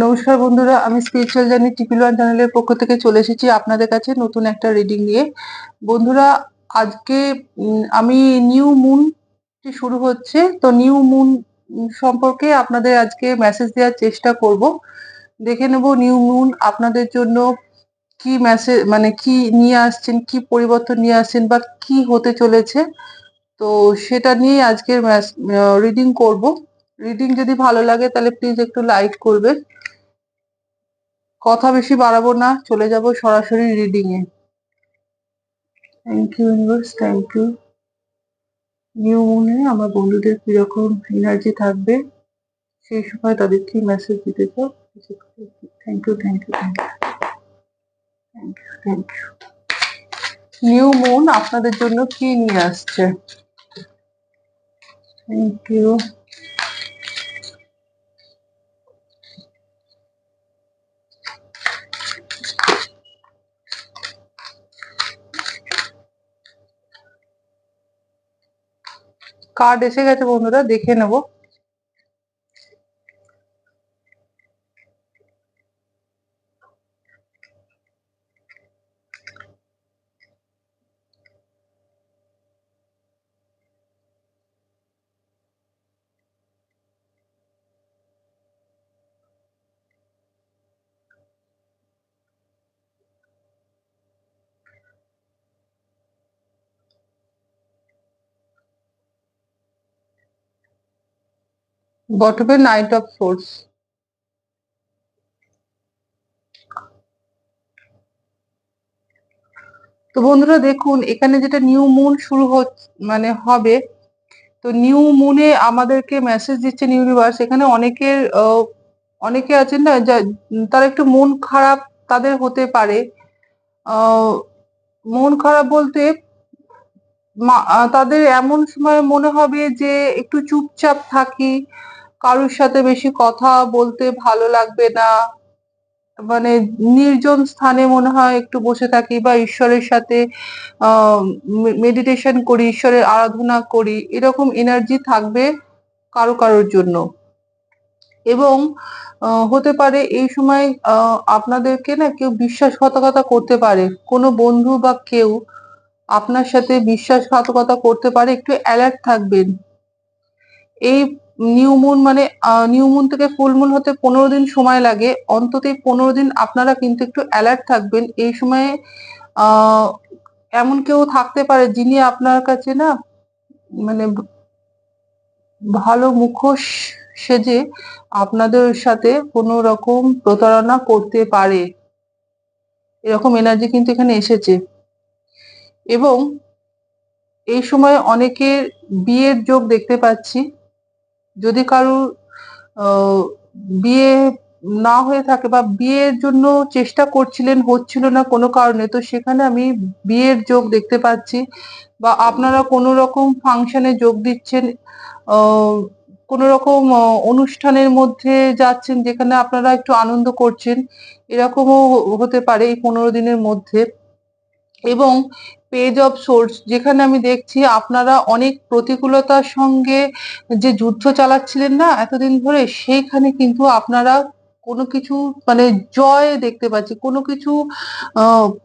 নমস্কার বন্ধুরা, আমি স্পিরিচুয়াল জার্নি টিপিল ওয়ান চ্যানেলের পক্ষ থেকে চলে এসেছি আপনাদের কাছে নতুন একটা রিডিং নিয়ে। বন্ধুরা, আজকে আমি নিউ মুন শুরু হচ্ছে। তো নিউ মুন সম্পর্কে আপনাদের আজকে মেসেজ দেওয়ার চেষ্টা করব। দেখে নেব নিউ মুন আপনাদের জন্য কি মেসেজ মানে কি নিয়ে আসছেন, কি পরিবর্তন নিয়ে আসছেন বা কি হতে চলেছে। তো সেটা নিয়ে আজকের রিডিং করব। রিডিং যদি ভালো লাগে তাহলে প্লিজ একটু লাইক করবেন। কথা বেশি বাড়াবো না, চলে যাব সরাসরি reading A. Thank you universe thank you new মুনে আমার বন্ধুদের কীরকম এনার্জি থাকবে, সেই সময় তাদের মেসেজ দিতে চাও। Thank you thank you thank you thank you thank you new moon আপনাদের জন্য কি নিয়ে আসছে? থ্যাংক ইউ কার্ড এসে গেছে বন্ধুরা দেখে নেব। বটমের নাইট অফ সোর্স তো বন্ধুরা দেখুন, এখানে যেটা নিউ মুন শুরু হচ্ছে মানে হবে, তো নিউ মুনে আমাদেরকে মেসেজ দিচ্ছে ইউনিভার্স এখানে অনেকের অনেকে আছেন না তারা একটু মন খারাপ তাদের হতে পারে। মন খারাপ বলতে তাদের এমন সময় মনে হবে যে একটু চুপচাপ থাকি কারোর সাথে বেশি কথা বলতে ভালো লাগবে না। মানে নির্জন স্থানে মনে হয় একটু বসে থাকি বা ঈশ্বরের সাথে মেডিটেশন করি, ঈশ্বরের আরাধনা করি, এরকম এনার্জি থাকবে কারও কারোর জন্য। এবং হতে পারে এই সময় আপনাদেরকে না কেউ বিশ্বাসঘাতকতা করতে পারে। কোনো বন্ধু বা কেউ আপনার সাথে বিশ্বাসঘাতকতা করতে পারে, একটু অ্যালার্ট থাকবেন। এই নিউ মুন মানে নিউ মুন থেকে ফুল মুন হতে পনেরো দিন সময় লাগে। অন্তত পনেরো দিন আপনারা কিন্তু একটু অ্যালার্ট থাকবেন। এই সময়ে এমন কেউ থাকতে পারে যিনি আপনার কাছে না মানে ভালো মুখোশ সেজে আপনাদের সাথে কোনো রকম প্রতারণা করতে পারে। এরকম এনার্জি কিন্তু এখানে এসেছে। এবং এই সময় অনেকের বিয়ের যোগ দেখতে পাচ্ছি। যদি কারোর বিয়ে না হয়ে থাকে বা বিয়ের জন্য চেষ্টা করছিলেন, হচ্ছিল না কোনো কারণে, তো সেখানে আমি বিয়ের যোগ দেখতে পাচ্ছি বা আপনারা কোনো রকম ফাংশনে যোগ দিচ্ছেন কোনো রকম অনুষ্ঠানের মধ্যে যাচ্ছেন যেখানে আপনারা একটু আনন্দ করছেন, এরকমও হতে পারে এই পনেরো দিনের মধ্যে। এবং পেজ অফ সোর্স যেখানে আমি দেখছি আপনারা অনেক প্রতিকূলতার সঙ্গে যে যুদ্ধ চালাচ্ছিলেন না এতদিন ধরে, সেইখানে কিন্তু আপনারা কোনো কিছু মানে জয় দেখতে পাচ্ছি। কোনো কিছু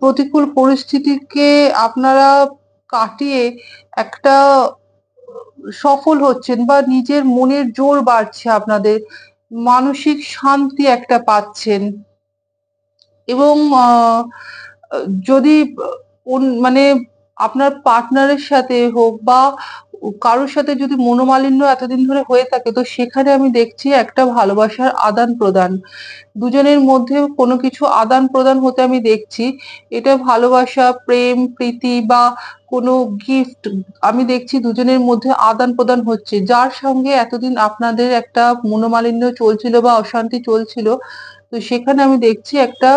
প্রতিকূল পরিস্থিতিকে আপনারা কাটিয়ে একটা সফল হচ্ছেন বা নিজের মনের জোর বাড়ছে আপনাদের, মানসিক শান্তি একটা পাচ্ছেন। এবং যদি মানে আপনার পার্টনারের সাথে হোক বা কারোর সাথে যদি মনোমালিন্য এতদিন ধরে হয়ে থাকে, তো সেখানে আমি দেখছি একটা ভালোবাসার আদান প্রদান। দুজনের মধ্যে কোনো কিছু আদান প্রদান হতে আমি দেখছি। এটা ভালোবাসা, প্রেম, প্রীতি বা কোনো গিফট আমি দেখছি দুজনের মধ্যে আদান প্রদান হচ্ছে। যার সঙ্গে এতদিন আপনাদের একটা মনোমালিন্য চলছিল বা অশান্তি চলছিল তো সেখানে আমি দেখছি একটা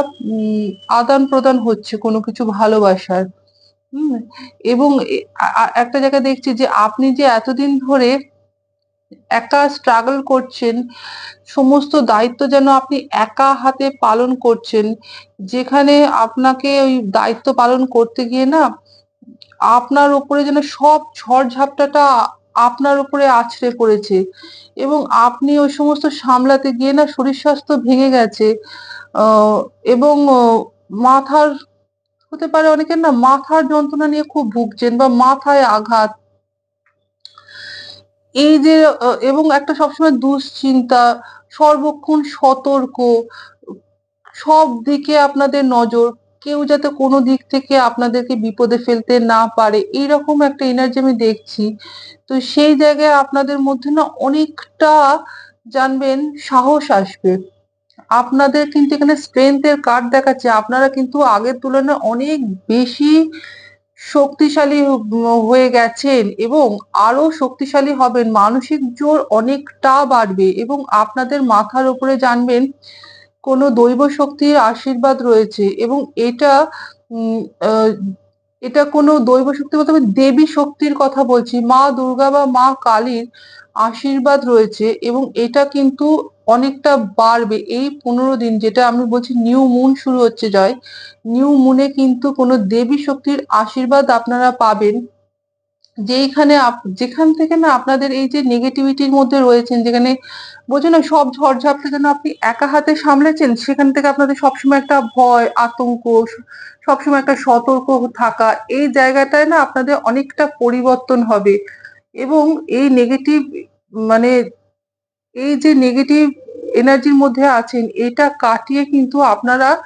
আদান প্রদান হচ্ছে কোনো কিছু ভালোবাসার। হুম, এবং একটা জায়গায় দেখছি যে আপনি যে এতদিন ধরে একা স্ট্রাগল করছেন, সমস্ত দায়িত্ব যেন আপনি একা হাতে পালন করছেন, যেখানে আপনাকে ওই দায়িত্ব পালন করতে গিয়ে না, আপনার উপরে যেন সব ঝড় ঝাপটাটা আপনার উপরে আছড়ে পড়েছে এবং আপনি ওই সমস্ত সামলাতে গিয়ে না শরীর স্বাস্থ্য ভেঙে গেছে। এবং মাথার, হতে পারে অনেকের না মাথার যন্ত্রণা নিয়ে খুব ভুগছেন বা মাথায় আঘাত। এই যে এবং একটা সবসময় দুশ্চিন্তা, সর্বক্ষণ সতর্ক, সব দিকে আপনাদের নজর। কেউ যাতে কোনো দিক থেকে আপনাদেরকে বিপদে ফেলতে না পারে, এইরকম একটা এনার্জি আমি দেখছি। তো সেই জায়গায় আপনাদের মধ্যে না অনেকটা জানবেন সাহস আসবে। আপনাদের কিন্তু এখানে স্ট্রেংথের কার্ড দেখাচ্ছে। আপনারা কিন্তু আগের তুলনায় অনেক বেশি শক্তিশালী হয়ে গেছেন এবং আরও শক্তিশালী হবেন। মানসিক জোর অনেকটা বাড়বে এবং আপনাদের মাথার উপরে জানবেন কোনো দৈব শক্তির আশীর্বাদ রয়েছে এবং এটা এটা কোনো দৈব শক্তি বলতে আমি দেবী শক্তির কথা বলছি, মা দুর্গা বা মা কালীর আশীর্বাদ রয়েছে এবং এটা কিন্তু অনেকটা বাড়বে। এই পনেরো দিন যেটা আমি বলছি নিউ মুন শুরু হচ্ছে জয়, নিউ মুনে কিন্তু কোনো দেবী শক্তির আশীর্বাদ আপনারা পাবেন। যেইখানে আপ- যেখান থেকে না আপনাদের এই যে নেগেটিভিটির মধ্যে রয়েছেন, যেখানে বোঝো না, সব ঝড়ঝাপটা যেন আপনি একা হাতে সামলেছেন, সেখান থেকে আপনাদের সবসময় একটা ভয়, আতঙ্ক, সবসময় একটা সতর্ক থাকা, এই জায়গাটায় না আপনাদের অনেকটা পরিবর্তন হবে। এবং এই নেগেটিভ মানে এই যে নেগেটিভ এনার্জির মধ্যে আছেন, এটা কাটিয়ে কিন্তু আপনারা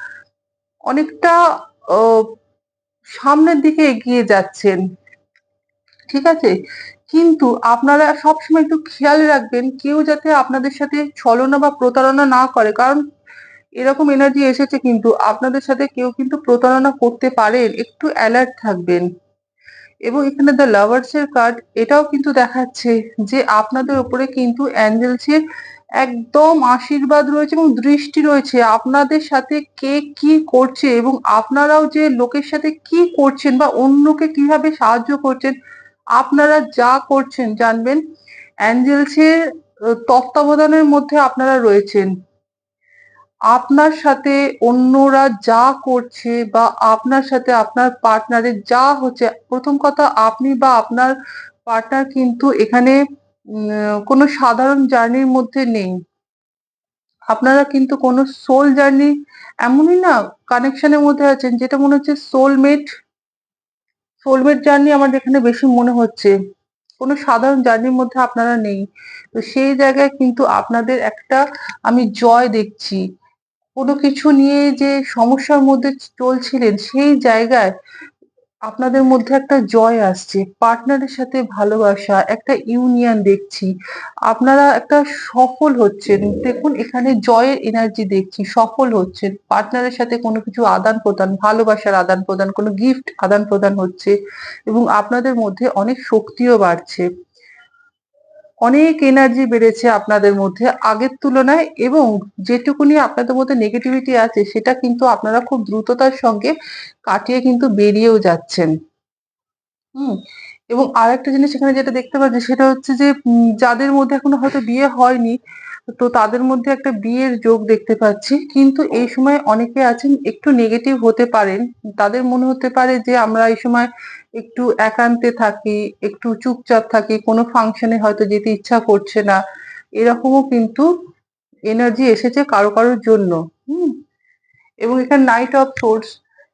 অনেকটা সামনের দিকে এগিয়ে যাচ্ছেন। ঠিক আছে? কিন্তু আপনারা সবসময় একটু খেয়াল রাখবেন, কেউ যাতে আপনাদের সাথে ছলনা বা প্রতারণা না করে। কারণ এরকম এনার্জি এসেছে কিন্তু আপনাদের সাথে কেউ কিন্তু প্রতারণা করতে পারেন, একটু অ্যালার্ট থাকবেন। এবং এখানে দ্য লাভার্স এর কার্ড এটাও কিন্তু দেখাচ্ছে যে আপনাদের উপরে কিন্তু অ্যাঞ্জেলস এর একদম আশীর্বাদ রয়েছে এবং দৃষ্টি রয়েছে আপনাদের সাথে কে কি করছে এবং আপনারাও যে লোকের সাথে কি করছেন বা অন্যকে কীভাবে সাহায্য করছেন আপনারা যা করছেন জানবেন। অ্যাঞ্জেলস এর তত্ত্বাবধানের মধ্যে আপনারা রয়েছেন। আপনার সাথে অন্যরা যা করছে বা আপনার সাথে আপনার পার্টনারের যা হচ্ছে, প্রথম কথা আপনি বা আপনার পার্টনার কিন্তু এখানে কোনো সাধারণ জার্নির মধ্যে নেই। আপনারা কিন্তু কোনো সোল জার্নি এমনই না, কানেকশনের মধ্যে আছেন যেটা মনে হচ্ছে সোলমেট সোলমেট জার্নি আমার যেখানে বেশি মনে হচ্ছে, কোনো সাধারণ জার্নির মধ্যে আপনারা নেই। তো সেই জায়গায় কিন্তু আপনাদের একটা আমি জয় দেখছি। কোনো কিছু নিয়ে যে সমস্যার মধ্যে চলছিলেন সেই জায়গায় আপনাদের মধ্যে একটা জয় আসছে পার্টনারের সাথে ভালোবাসা, একটা ইউনিয়ন দেখছি, আপনারা একটা সফল হচ্ছেন। দেখুন, এখানে জয়ের এনার্জি দেখছি, সফল হচ্ছেন। পার্টনারের সাথে কোনো কিছু আদান প্রদান, ভালোবাসার আদান প্রদান, কোনো গিফট আদান প্রদান হচ্ছে এবং আপনাদের মধ্যে অনেক শক্তিও বাড়ছে। অনেক এনার্জি বেড়েছে আপনাদের মধ্যে আগের তুলনায় এবং যেটুকুনি আপনাদের মধ্যে নেগেটিভিটি আছে সেটা কিন্তু আপনারা খুব দ্রুততার সঙ্গে কাটিয়ে কিন্তু বেরিয়েও যাচ্ছেন। হুম, এবং আরেকটা জিনিস এখানে যেটা দেখতে পাচ্ছি সেটা হচ্ছে যে যাদের মধ্যে এখনও হয়তো বিয়ে হয়নি, তো তাদের মধ্যে একটা বিয়ের যোগ দেখতে পাচ্ছি। কিন্তু এই সময় অনেকে আছেন একটু নেগেটিভ হতে পারেন। তাদের মনে হতে পারে যে, আমরা এই সময় একটু একান্তে থাকি, একটু চুপচাপ থাকি, কোনো ফাংশনে হয়তো যেতে ইচ্ছা করছে না। এরকমও কিন্তু এনার্জি এসেছে কারও কারোর জন্য, হুম? এবং এখানে নাইট অফ সোর্স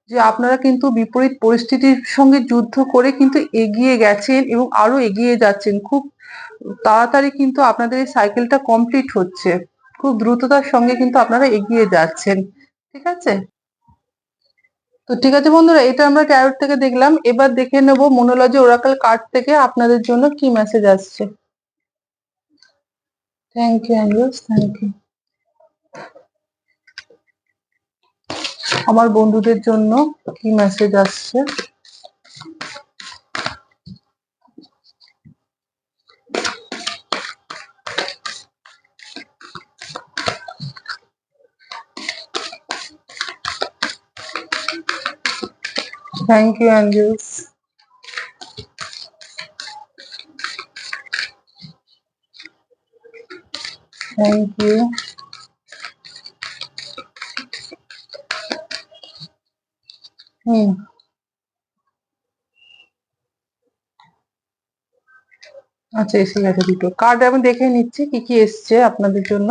যে আপনারা কিন্তু বিপরীত পরিস্থিতির সঙ্গে যুদ্ধ করে কিন্তু এগিয়ে গেছেন এবং আরও এগিয়ে যাচ্ছেন। খুব তাড়াতাড়ি কিন্তু আপনাদের এই সাইকেলটা কমপ্লিট হচ্ছে। খুব দ্রুততার সঙ্গে কিন্তু আপনারা এগিয়ে যাচ্ছেন। ঠিক আছে? তো ঠিক আছে বন্ধুরা, এটা আমরা ট্যারোট থেকে দেখলাম। এবার দেখে নেব মনোলজি ওরাকাল কার্ড থেকে আপনাদের জন্য কি মেসেজ আসছে। Thank you angels thank you আমার বন্ধুদের জন্য কি মেসেজ আসছে? Thank you angels thank you hmm আচ্ছা এসে গেছে দুটো। কার্ড আমি দেখে নিচ্ছি কি কি এসছে আপনাদের জন্য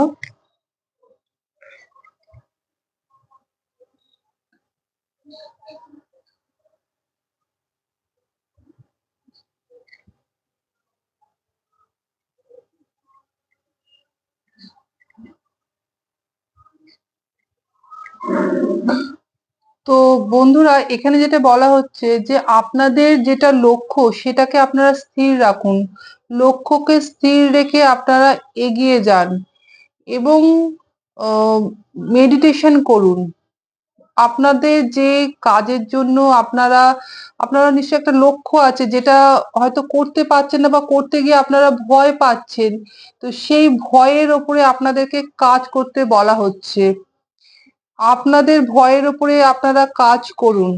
তো বন্ধুরা, এখানে যেটা বলা হচ্ছে যে আপনাদের যেটা লক্ষ্য, সেটাকে আপনারা স্থির রাখুন। লক্ষ্যকে স্থির রেখে আপনারা এগিয়ে যান এবং মেডিটেশন করুন। আপনাদের যে কাজের জন্য আপনারা আপনারা নিশ্চয়ই একটা লক্ষ্য আছে যেটা হয়তো করতে পারছেন না বা করতে গিয়ে আপনারা ভয় পাচ্ছেন। তো সেই ভয়ের ওপরে আপনাদেরকে কাজ করতে বলা হচ্ছে। আপনাদের ভয়ের ওপরে আপনারা কাজ করুন।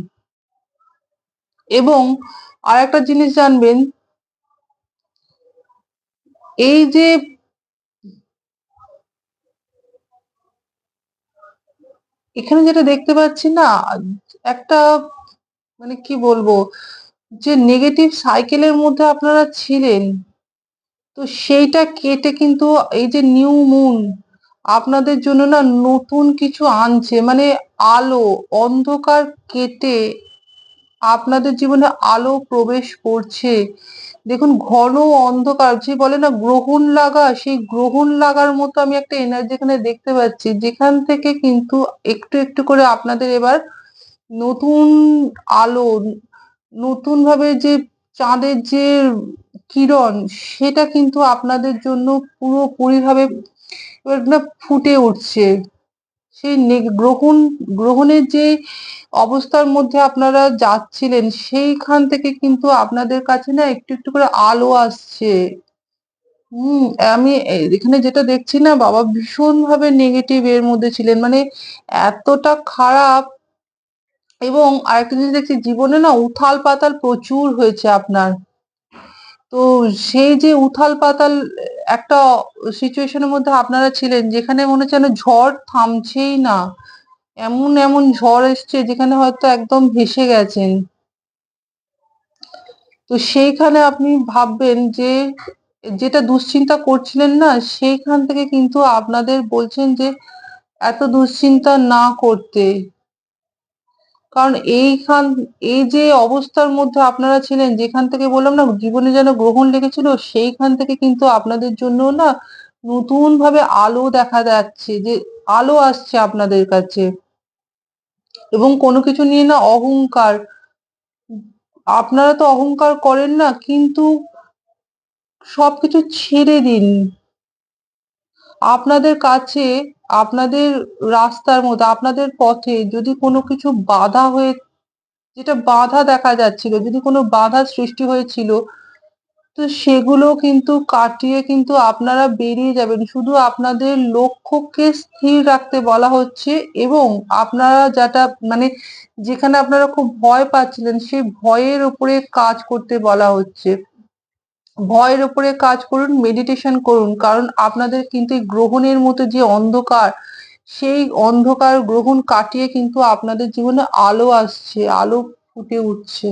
এবং আর একটা জিনিস জানবেন, এই যে এখানে যেটা দেখতে পাচ্ছি না, একটা মানে কি বলব, যে নেগেটিভ সাইকেলের মধ্যে আপনারা ছিলেন, তো সেইটা কেটে কিন্তু এই যে নিউ মুন আপনাদের জন্য না নতুন কিছু আনছে মানে আলো, অন্ধকার কেটে আপনাদের জীবনে আলো প্রবেশ করছে। দেখুন, ঘন অন্ধকার, যে বলে না গ্রহণ লাগা, সেই গ্রহণ লাগার মতো আমি একটা এনার্জি এখানে দেখতে পাচ্ছি। যেখান থেকে কিন্তু একটু একটু করে আপনাদের এবার নতুন আলো নতুন ভাবে যে চাঁদের যে কিরণ, সেটা কিন্তু আপনাদের জন্য পুরোপুরি ভাবে না ফুটে উঠছে। সেই গ্রহণ, গ্রহণের যে অবস্থার মধ্যে আপনারা যাচ্ছিলেন, সেইখান থেকে কিন্তু আপনাদের কাছে না একটু একটু করে আলো আসছে। হুম, আমি এখানে যেটা দেখছি না, বাবা ভীষণ ভাবে নেগেটিভ এর মধ্যে ছিলেন। মানে এতটা খারাপ এবং আরেকটা জিনিস দেখছি, জীবনে না উথাল পাতাল প্রচুর হয়েছে আপনার। তো সেই যে উথাল পাতাল একটা সিচুয়েশনের মধ্যে আপনারা ছিলেন, যেখানে মনে হচ্ছে ঝড় থামছেই না, এমন এমন ঝড় এসছে যেখানে হয়তো একদম ভেসে গেছেন। তো সেইখানে আপনি ভাববেন যে, যেটা দুশ্চিন্তা করছিলেন না, সেইখান থেকে কিন্তু আপনাদের বলছেন যে, এত দুশ্চিন্তা না করতে। কারণ এইখান, এই যে অবস্থার মধ্যে আপনারা ছিলেন, যেখান থেকে বললাম না, জীবনে যেন গ্রহণ লেগেছিল, সেইখান থেকে কিন্তু আপনাদের জন্য না নতুন ভাবে আলো দেখা যাচ্ছে, যে আলো আসছে আপনাদের কাছে। এবং কোনো কিছু নিয়ে না অহংকার, আপনারা তো অহংকার করেন না, কিন্তু সবকিছু ছেড়ে দিন। আপনাদের কাছে আপনাদের রাস্তার মধ্যে আপনাদের পথে যদি কোনো কিছু বাধা হয়ে, যেটা বাধা দেখা যাচ্ছিল, যদি কোনো বাধা সৃষ্টি হয়েছিল, তো সেগুলো কিন্তু কাটিয়ে কিন্তু আপনারা বেরিয়ে যাবেন। শুধু আপনাদের লক্ষ্যকে স্থির রাখতে বলা হচ্ছে এবং আপনারা যেটা মানে যেখানে আপনারা খুব ভয় পাচ্ছিলেন, সেই ভয়ের উপরে কাজ করতে বলা হচ্ছে। ভয়ের উপরে কাজ করুন মেডিটেশন করুন। কারণ আপনাদের কিন্তু গ্রহণের মতো যে অন্ধকার, সেই অন্ধকার গ্রহণ কাটিয়ে কিন্তু আপনাদের জীবনে আলো আসছে, আলো ফুটে উঠছে।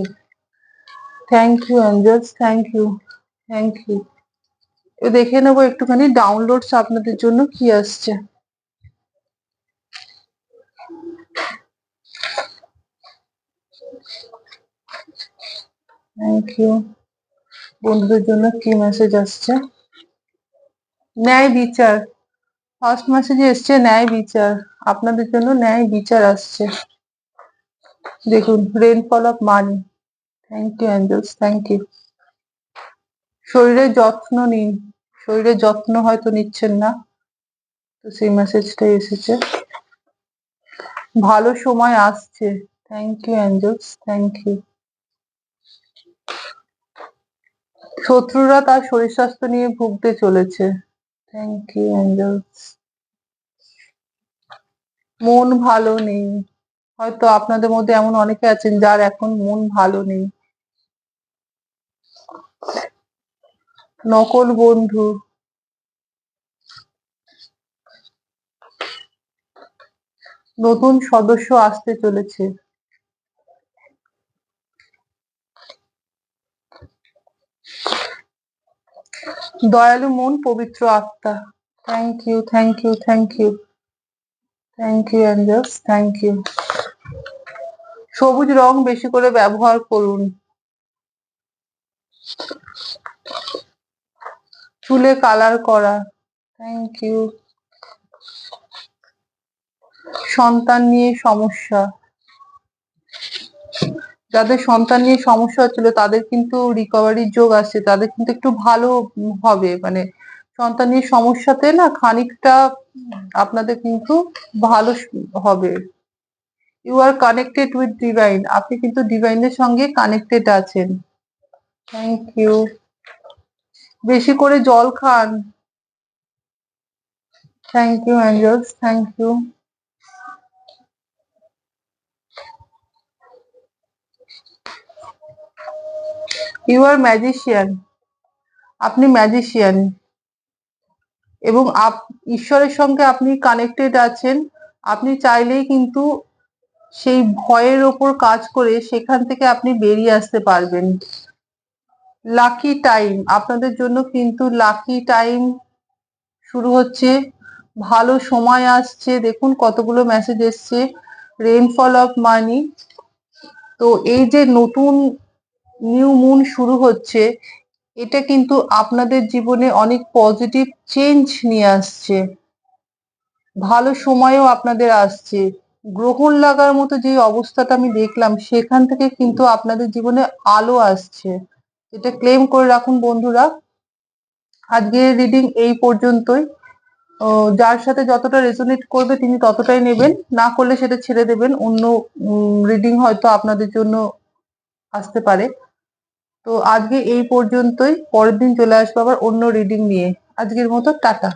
Thank you angels thank you thank you দেখে নেব একটুখানি ডাউনলোডস আপনাদের জন্য কি আসছে। থ্যাংক ইউ বন্ধুদের জন্য কি মেসেজ আসছে? ন্যায় বিচার। ফার্স্ট মেসেজে এসছে, ন্যায় বিচার। আপনাদের জন্য ন্যায় বিচার আসছে। দেখুন rainfall of money thank you angels thank you শরীরের যত্ন নিন। শরীরের যত্ন হয়তো নিচ্ছেন না। তো সেই মেসেজটাই এসেছে। ভালো সময় আসছে। Thank you angels thank you শত্রুরা তার শরীর স্বাস্থ্য নিয়ে ভুগতে চলেছে। থ্যাংক ইউ অ্যাঞ্জেলস মন ভালো নেই। হয়তো আপনাদের মধ্যে এমন অনেকে আছেন যার এখন মন ভালো নেই। নকল বন্ধু। নতুন সদস্য আসতে চলেছে। দয়ালু মন পবিত্র আত্মা। Thank you thank you thank you thank you angels thank you সবুজ রং বেশি করে ব্যবহার করুন। চুলে কালার করা। থ্যাংক ইউ সন্তান নিয়ে সমস্যা। যাদের সন্তান নিয়ে সমস্যা হচ্ছিল, তাদের কিন্তু রিকভারির যোগ আসছে। তাদের কিন্তু একটু ভালো হবে। মানে সন্তান নিয়ে সমস্যাতে না খানিকটা আপনাদের কিন্তু ভালো হবে। You are connected with divine আপনি কিন্তু ডিভাইনের সঙ্গে কানেক্টেড আছেন। থ্যাংক ইউ বেশি করে জল খান। Thank you angels thank you you are magician আপনি ম্যাজিশিয়ান এবং আপ, ঈশ্বরের সঙ্গে আপনি কানেক্টেড আছেন। আপনি চাইলেই কিন্তু সেই ভয়ের ওপর কাজ করে সেখান থেকে আপনি বেরিয়ে আসতে পারবেন। লাকি টাইম আপনাদের জন্য কিন্তু লাকি টাইম শুরু হচ্ছে। ভালো সময় আসছে। দেখুন কতগুলো মেসেজ এসছে। রেইনফল অফ মানি তো এই যে নতুন নিউ মুন শুরু হচ্ছে, এটা কিন্তু আপনাদের জীবনে অনেক পজিটিভ চেঞ্জ নিয়ে আসছে। ভালো সময়ও আপনাদের আসছে। গ্রহণ লাগার মতো যে অবস্থাটা আমি দেখলাম, সেখান থেকে কিন্তু আপনাদের জীবনে আলো আসছে। এটা ক্লেম করে রাখুন বন্ধুরা। আজকের রিডিং এই পর্যন্তই। যার সাথে যতটা রেজোনেট করবে তিনি ততটাই নেবেন। না করলে সেটা ছেড়ে দেবেন। অন্য রিডিং হয়তো আপনাদের জন্য আসতে পারে। তো আজকে এই পর্যন্তই, পরের দিন চলে আসব আবার অন্য রিডিং নিয়ে। আজকের মতো টাটা।